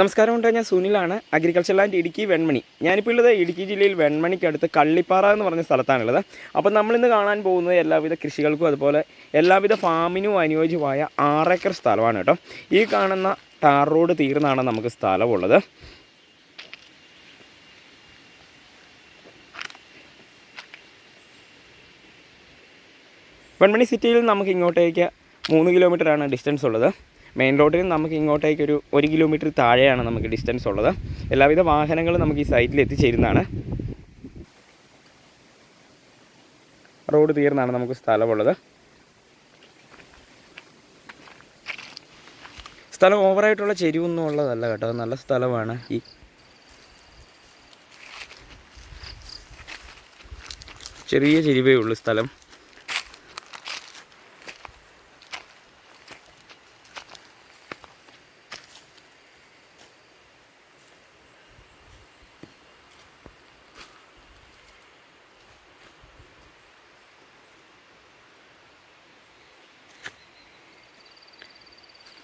നമസ്കാരം ഉണ്ട് ഞാൻ സുനിലാണ് അഗ്രികൾച്ചർ ലാൻഡ് ഇടുക്കി വെൺമണി. ഞാനിപ്പോൾ ഉള്ളത് ഇടുക്കി ജില്ലയിൽ വെൺമണിക്കടുത്ത് കള്ളിപ്പാറ എന്ന് പറഞ്ഞ സ്ഥലത്താണുള്ളത്. അപ്പോൾ നമ്മളിന്ന് കാണാൻ പോകുന്നത് എല്ലാവിധ കൃഷികൾക്കും അതുപോലെ എല്ലാവിധ ഫാമിനും അനുയോജ്യമായ ആറേക്കർ സ്ഥലമാണ് കേട്ടോ. ഈ കാണുന്ന ടാർ റോഡ് തീർന്നാണ് നമുക്ക് സ്ഥലമുള്ളത്. വെൺമണി സിറ്റിയിൽ നമുക്ക് ഇങ്ങോട്ടേക്ക് മൂന്ന് കിലോമീറ്ററാണ് ഡിസ്റ്റൻസ് ഉള്ളത്. മെയിൻ റോഡിൽ നമുക്ക് ഇങ്ങോട്ടേക്ക് ഒരു ഒരു കിലോമീറ്റർ താഴെയാണ് നമുക്ക് ഡിസ്റ്റൻസ് ഉള്ളത്. എല്ലാവിധ വാഹനങ്ങളും നമുക്ക് ഈ സൈറ്റിൽ എത്തിച്ചേരുന്നതാണ്. റോഡ് തീർന്നാണ് നമുക്ക് സ്ഥലമുള്ളത്. സ്ഥലം ഓവറായിട്ടുള്ള ചെരിവൊന്നും ഉള്ളതല്ല കേട്ടോ. നല്ല സ്ഥലമാണ് ഈ. ചെറിയ ചെരിവേ ഉള്ളൂ സ്ഥലം.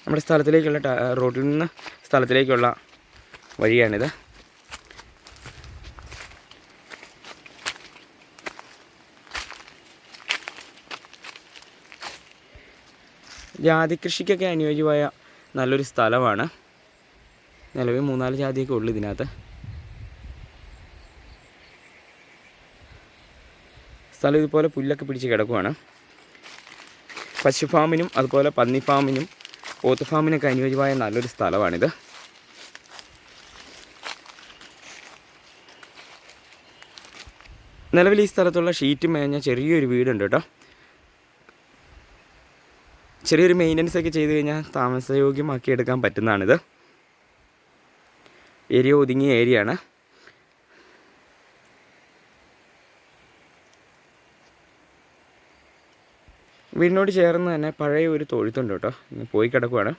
നമ്മുടെ സ്ഥലത്തിലേക്കുള്ള റോഡിൽ നിന്ന് സ്ഥലത്തിലേക്കുള്ള വഴിയാണിത്. ജാതി കൃഷിക്കൊക്കെ അനുയോജ്യമായ നല്ലൊരു സ്ഥലമാണ്. നിലവിൽ മൂന്നാൽ ജാതിയൊക്കെ ഉള്ളു ഇതിനകത്ത്. സ്ഥലം ഇതുപോലെ പുല്ലൊക്കെ പിടിച്ച് കിടക്കുവാണ്. പശു ഫാമിനും അതുപോലെ പന്നി ഫാമിനും പോത്ത് ഫാമിനൊക്കെ അനുയോജ്യമായ നല്ലൊരു സ്ഥലമാണിത്. നിലവിൽ ഈ സ്ഥലത്തുള്ള ഷീറ്റ് മേഞ്ഞ ചെറിയൊരു വീടുണ്ട് കേട്ടോ. ചെറിയൊരു മെയിന്റനൻസ് ഒക്കെ ചെയ്ത് കഴിഞ്ഞാൽ താമസയോഗ്യമാക്കി എടുക്കാൻ പറ്റുന്നതാണിത്. ഏരിയ ഒതുങ്ങിയ ഏരിയ വീടിനോട് ചേർന്ന് തന്നെ പഴയ ഒരു തൊഴുത്തുണ്ട് കേട്ടോ. പോയി കിടക്കുവാണ്.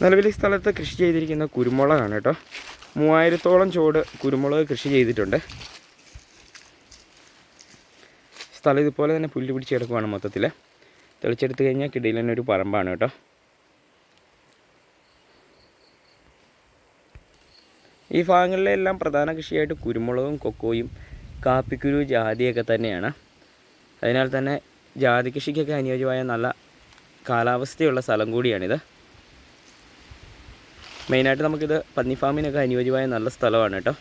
നിലവിൽ ഈ സ്ഥലത്ത് കൃഷി ചെയ്തിരിക്കുന്ന കുരുമുളകാണ് കേട്ടോ. മൂവായിരത്തോളം ചുവട് കുരുമുളക് കൃഷി ചെയ്തിട്ടുണ്ട്. സ്ഥലം ഇതുപോലെ തന്നെ പുല്ല് പിടിച്ച് കിടക്കുവാണ് മൊത്തത്തിൽ തെളിച്ചെടുത്ത് കഴിഞ്ഞാൽ കിടയിൽ തന്നെ ഒരു പറമ്പാണ് കേട്ടോ. ഈ ഭാഗങ്ങളിലെല്ലാം പ്രധാന കൃഷിയായിട്ട് കുരുമുളകും കൊക്കോയും കാപ്പിക്കുരു ജാതിയൊക്കെ തന്നെയാണ്. അതിനാൽ തന്നെ ജാതി കൃഷിക്കൊക്കെ അനുയോജ്യമായ നല്ല കാലാവസ്ഥയുള്ള സ്ഥലം കൂടിയാണിത്. മെയിനായിട്ട് നമുക്കിത് പന്നി ഫാമിനൊക്കെ അനുയോജ്യമായ നല്ല സ്ഥലമാണ് കേട്ടോ.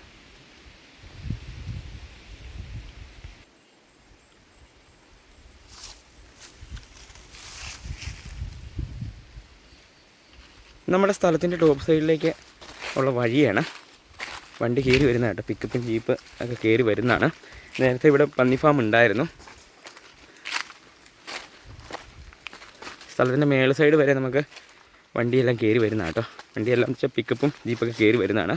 നമ്മുടെ സ്ഥലത്തിന്റെ ടോപ്പ് സൈഡിലേക്ക് ഉള്ള വഴിയാണ്. വണ്ടി കയറി വരുന്ന കേട്ടോ. പിക്കപ്പും ജീപ്പ് ഒക്കെ കയറി വരുന്നതാണ്. നേരത്തെ ഇവിടെ പന്നി ഫാം ഉണ്ടായിരുന്നു. സ്ഥലത്തിന്റെ മേൾ സൈഡ് വരെ നമുക്ക് വണ്ടിയെല്ലാം കയറി വരുന്നതാണ് കേട്ടോ വണ്ടിയെല്ലാം വെച്ചാൽ പിക്കപ്പും ജീപ്പൊക്കെ കയറി വരുന്നതാണ്.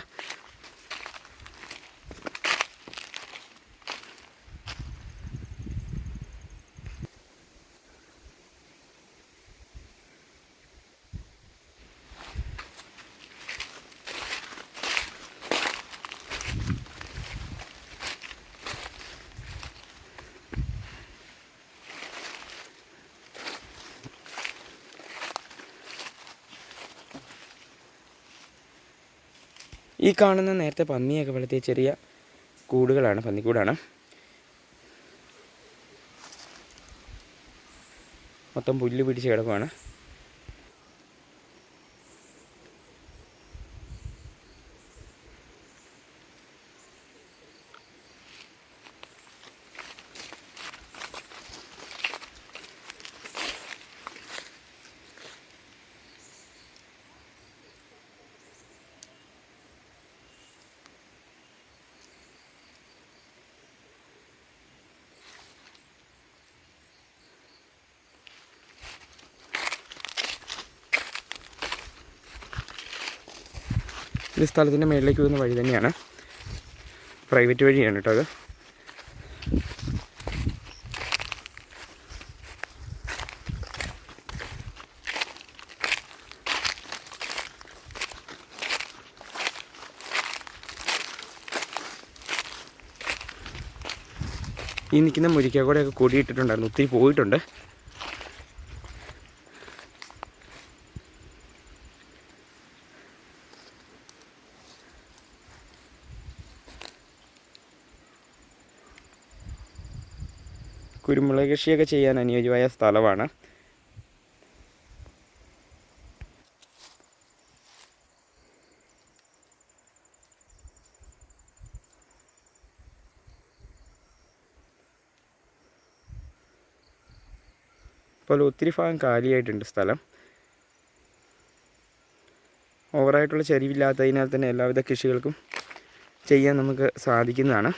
ഈ കാണുന്ന നേരത്തെ പന്നിയൊക്കെ വളർത്തിയ ചെറിയ കൂടുകളാണ് പന്നിക്കൂടാണ്. മൊത്തം പുല്ല് പിടിച്ച് കിടക്കുവാണ്. ഈ സ്ഥലത്തിന്റെ മേളിലേക്ക് പോകുന്ന വഴി തന്നെയാണ്. പ്രൈവറ്റ് വഴിയാണ് കേട്ടോ അത്. ഈ നിൽക്കുന്ന മുരിക്കാക്കോടെയൊക്കെ കൂടിയിട്ടിട്ടുണ്ടായിരുന്നു. ഒത്തിരി പോയിട്ടുണ്ട്. കുരുമുളക് കൃഷിയൊക്കെ ചെയ്യാൻ അനുയോജ്യമായ സ്ഥലമാണ്. അപ്പോൾ ഒത്തിരി ഭാഗം കാലിയായിട്ടുണ്ട് സ്ഥലം. ഓവറായിട്ടുള്ള ചരിവില്ലാത്തതിനാൽ തന്നെ എല്ലാവിധ കൃഷികൾക്കും ചെയ്യാൻ നമുക്ക് സാധിക്കുന്നതാണ്.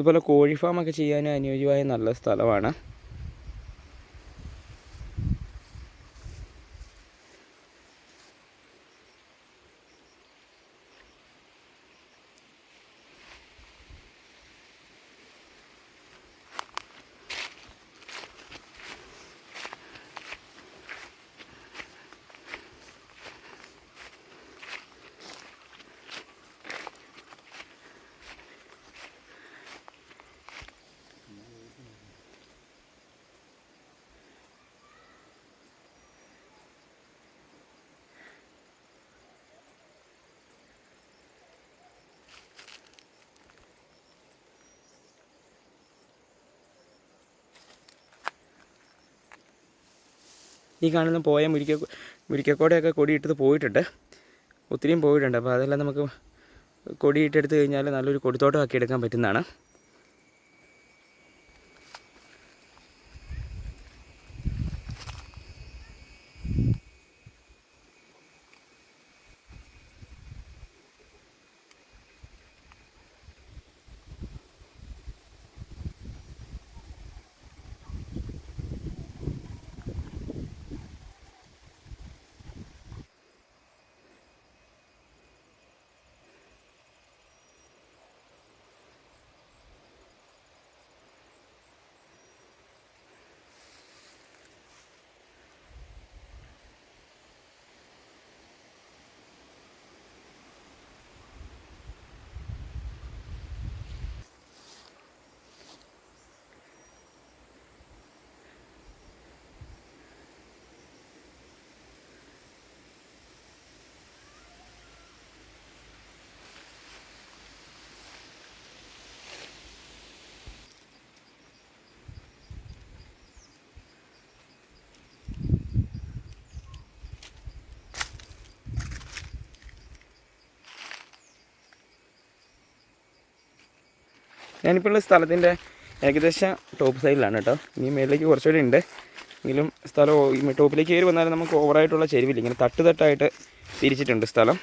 അതുപോലെ കോഴി ഫാമൊക്കെ ചെയ്യാൻ അനുയോജ്യമായ നല്ല സ്ഥലമാണ്. ഈ കാണുന്ന പോയ മുരിക്ക മുരിക്കക്കോടയൊക്കെ കൊടിയിട്ടത് പോയിട്ടുണ്ട്. ഒത്തിരിയും പോയിട്ടുണ്ട്. അപ്പോൾ അതെല്ലാം നമുക്ക് കൊടിയിട്ടെടുത്ത് കഴിഞ്ഞാൽ നല്ലൊരു കൊടിത്തോട്ടമാക്കി എടുക്കാൻ പറ്റുന്നതാണ്. ഞാനിപ്പോൾ ഉള്ള സ്ഥലത്തിന്റെ ഏകദേശം ടോപ്പ് സൈഡിലാണ് കേട്ടോ. ഇനി മേളിലേക്ക് കുറച്ചുകൂടി ഉണ്ട്. എങ്കിലും സ്ഥലം ടോപ്പിലേക്ക് കയറി വന്നാലും നമുക്ക് ഓവറായിട്ടുള്ള ചെരുവില്ല. ഇങ്ങനെ തട്ട് തട്ടായിട്ട് തിരിച്ചിട്ടുണ്ട് സ്ഥലം.